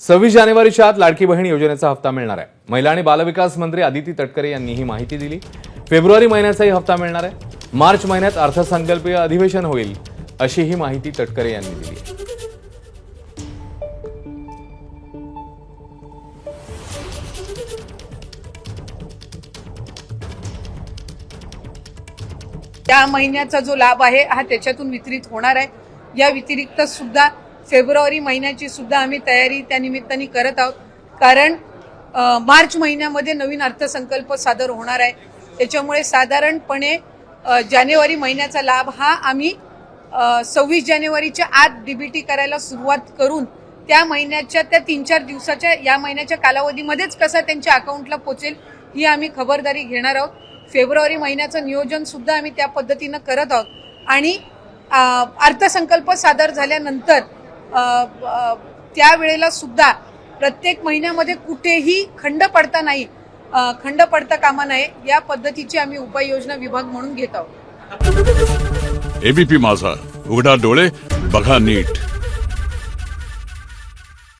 सव्वीस जानेवारीच्या आत लाडकी बहीण योजनेचा हप्ता मिळणार आहे. महिला आणि बालविकास मंत्री आदिती तटकरे यांनी ही माहिती दिली. फेब्रुवारी महिन्याचाही हप्ता मिळणार आहे. मार्च महिन्यात अर्थसंकल्पीय अधिवेशन होईल अशी ही माहिती तटकरे यांनी दिली त्या महिन्याचा जो लाभ आहे हा त्याच्यातून वितरित होणार आहे. या व्यतिरिक्त सुद्धा फेब्रुवारी महिन्याची सुद्धा आम्ही तयारी त्या निमित्ताने करत आहोत. कारण मार्च महिन्यामध्ये नवीन अर्थसंकल्प सादर होणार आहे. त्याच्यामुळे साधारणपणे जानेवारी महिन्याचा लाभ हा आम्ही सव्वीस जानेवारीच्या आत डीबीटी करायला सुरुवात करून त्या महिन्याच्या त्या तीन चार दिवसाच्या या महिन्याच्या कालावधीमध्येच कसा त्यांच्या अकाउंटला पोचेल ही आम्ही खबरदारी घेणार आहोत. फेब्रुवारी महिन्याचं नियोजनसुद्धा आम्ही त्या पद्धतीनं करत आहोत. आणि अर्थसंकल्प सादर झाल्यानंतर त्यावेळेला सुद्धा प्रत्येक महिन्यामध्ये कुठेही खंड पडता नाही खंड पडता कामा नये या पद्धतीची आम्ही उपाययोजना विभाग म्हणून घेत आहोत. एबीपी माझा उघडा डोळे बघा नीट.